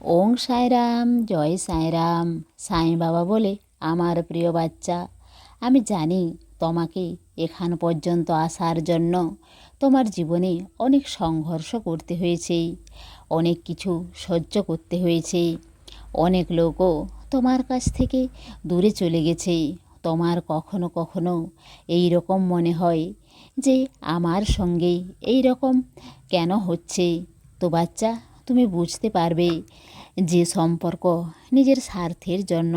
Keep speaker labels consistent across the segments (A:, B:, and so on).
A: ওং সাইরাম, জয় সাইরাম, সাই বাবা বলে আমার প্রিয় বাচ্চা। আমি জানি তোমাকে এখান পর্যন্ত আসার জন্য তোমার জীবনে অনেক সংঘর্ষ করতে হয়েছে, অনেক কিছু সহ্য করতে হয়েছে। অনেক লোকও তোমার কাছ থেকে দূরে চলে গেছে। তোমার কখনো কখনো এই রকম মনে হয় যে আমার সঙ্গে এই রকম কেন হচ্ছে? তো বাচ্চা তুমি বুঝতে পারবে যে সম্পর্ক নিজের স্বার্থের জন্য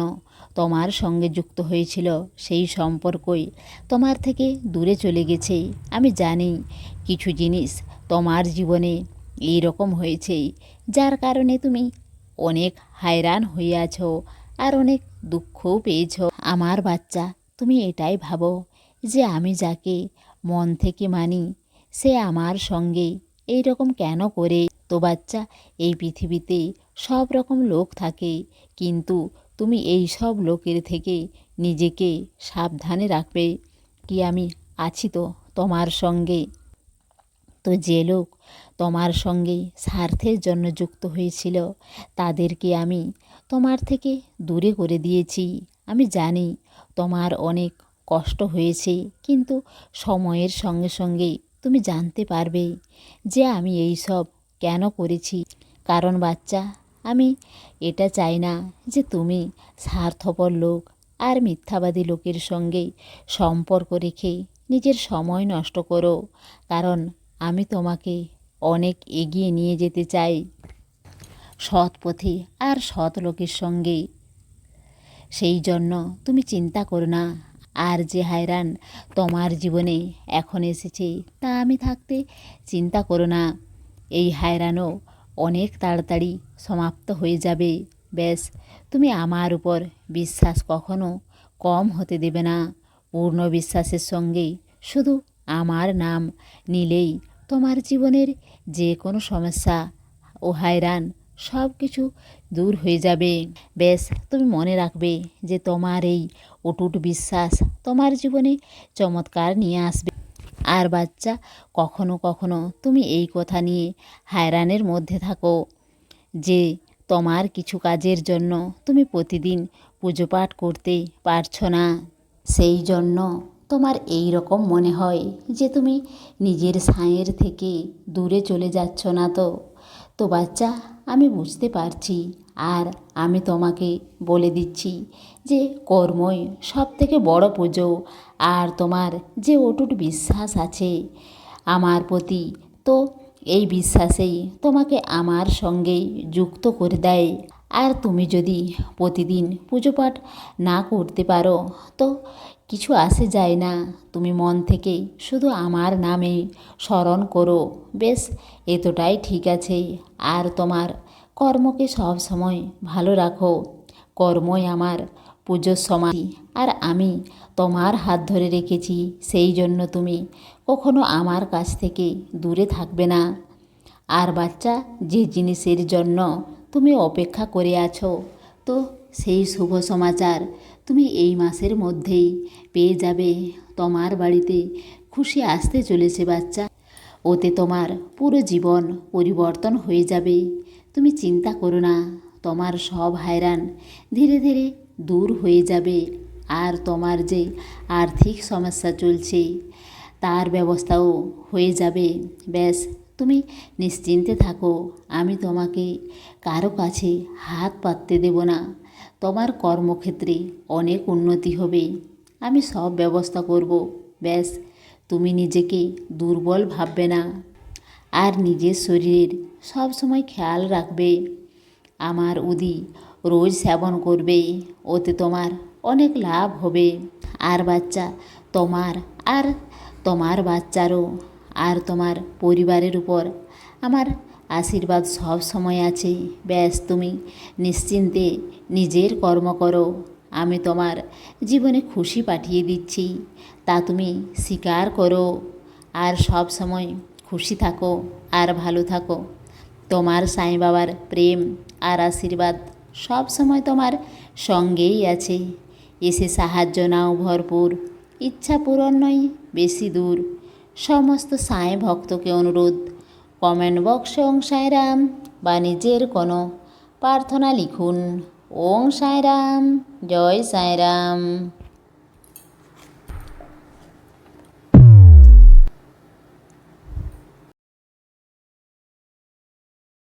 A: তোমার সঙ্গে যুক্ত হয়েছিল। সেই সম্পর্কই তোমার থেকে দূরে চলে গেছে। আমি জানি কিছু জিনিস তোমার জীবনে এই রকম হয়েছে, যার কারণে তুমি অনেক হায়রান হয়ে আছো আর অনেক দুঃখও পেয়েছ। আমার বাচ্চা, তুমি এটাই ভাবো যে আমি যাকে মন থেকে মানি, সে আমার সঙ্গে এই রকম কেন করে? তো বাচ্চা, এই পৃথিবীতে সব রকম লোক থাকে। কিন্তু তুমি এই সব লোকের থেকে নিজেকে সাবধানে রাখবে কি আমি আছি তো তোমার সঙ্গে? তো যে লোক তোমার সঙ্গে স্বার্থের জন্য যুক্ত হয়েছিল, তাদেরকে আমি তোমার থেকে দূরে করে দিয়েছি। আমি জানি তোমার অনেক কষ্ট হয়েছে, কিন্তু সময়ের সঙ্গে সঙ্গে তুমি জানতে পারবে যে আমি এই সব কেন করেছি? কারণ বাচ্চা, আমি এটা চাই না যে তুমি স্বার্থপর লোক আর মিথ্যাবাদী লোকের সঙ্গে সম্পর্ক রেখে নিজের সময় নষ্ট করো। কারণ আমি তোমাকে অনেক এগিয়ে নিয়ে যেতে চাই। সৎ পথে আর সৎ লোকের সঙ্গে। সেই জন্য তুমি চিন্তা করো না। আর যে হায়রান তোমার জীবনে এখন এসেছে তা আমি থাকতে চিন্তা করো না। এই হায়রানও অনেক তাড়াতাড়ি সমাপ্ত হয়ে যাবে। ব্যাস, তুমি আমার উপর বিশ্বাস কখনো কম হতে দেবে না। পূর্ণ বিশ্বাসের সঙ্গে শুধু আমার নাম নিলেই তোমার জীবনের যে কোনো সমস্যা ও হায়রান সব কিছু দূর হয়ে যাবে। বেশ তুমি মনে রাখবে যে তোমার এই অটুট বিশ্বাস তোমার জীবনে চমৎকার নিয়ে আসবে। আর বাচ্চা, কখনো কখনো তুমি এই কথা নিয়ে হায়রানের মধ্যে থাকো যে তোমার কিছু কাজের জন্য তুমি প্রতিদিন পুজো পাঠ করতে পারছ না। সেই জন্য তোমার এই রকম মনে হয় যে তুমি নিজের সাঁয়ের থেকে দূরে চলে যাচ্ছ না তো। তো বাচ্চা, আমি বুঝতে পারছি আর আমি তোমাকে বলে দিচ্ছি যে কর্মই সব থেকে বড় পুজো। আর তোমার যে অটুট বিশ্বাস আছে, আমার প্রতি তো এই বিশ্বাসেই তোমাকে আমার সঙ্গে যুক্ত করে দেয়। আর তুমি যদি প্রতিদিন পুজো পাঠ না করতে পারো, তো কিছু আসে যায় না। তুমি মন থেকে শুধু আমার নামে স্মরণ করো। বেশ, এতটাই ঠিক আছে। আর তোমার কর্মকে সব সময় ভালো রাখো। কর্মই আমার পুজোর সময় আর আমি তোমার হাত ধরে রেখেছি, সেই জন্য তুমি কখনো আমার কাছ থেকে দূরে থাকবে না। আর বাচ্চা, যে জিনিসের জন্য তুমি অপেক্ষা করে আছো, তো সেই শুভ সমাচার তুমি এই মাসের মধ্যেই পেয়ে যাবে। তোমার বাড়িতে খুশি আসতে চলেছে বাচ্চা। ওতে তোমার পুরো জীবন পরিবর্তন হয়ে যাবে। তুমি চিন্তা করো না, তোমার সব হায়রান ধীরে ধীরে দূর হয়ে যাবে। আর তোমার যে আর্থিক সমস্যা চলছে, তার ব্যবস্থাও হয়ে যাবে। ব্যাস, তুমি নিশ্চিন্তে থাকো। আমি তোমাকে কারও কাছে হাত পাততে দেব না। তোমার কর্মক্ষেত্রে অনেক উন্নতি হবে। আমি সব ব্যবস্থা করব। ব্যাস, তুমি নিজেকে দুর্বল ভাববে না। আর নিজের শরীরের সব সময় খেয়াল রাখবে। আমার উদি রোজ সেবন করবে, ওতে তোমার অনেক লাভ হবে। আর বাচ্চা, তোমার আর তোমার বাচ্চারও, আর তোমার পরিবারের উপর আমার আশীর্বাদ সব সময় আছে। ব্যাস তুমি নিশ্চিন্তে নিজের কর্ম করো। আমি তোমার জীবনে খুশি পাঠিয়ে দিচ্ছি। তা তুমি স্বীকার করো। আর সব সময় খুশি থাকো আর ভালো থাকো। তোমার সাই বাবার প্রেম আর আশীর্বাদ সব সময় তোমার সঙ্গেই আছে। এসে সাহায্য নাও ভরপুর, ইচ্ছা পূরণ নয়, বেশি দূর। সমস্ত সাঁই ভক্তকে অনুরোধ, কমেন্ট বক্সে অংশায়রাম বা নিজের কোনো প্রার্থনা লিখুন। ওং সাঁইরাম জয় সাঁইরাম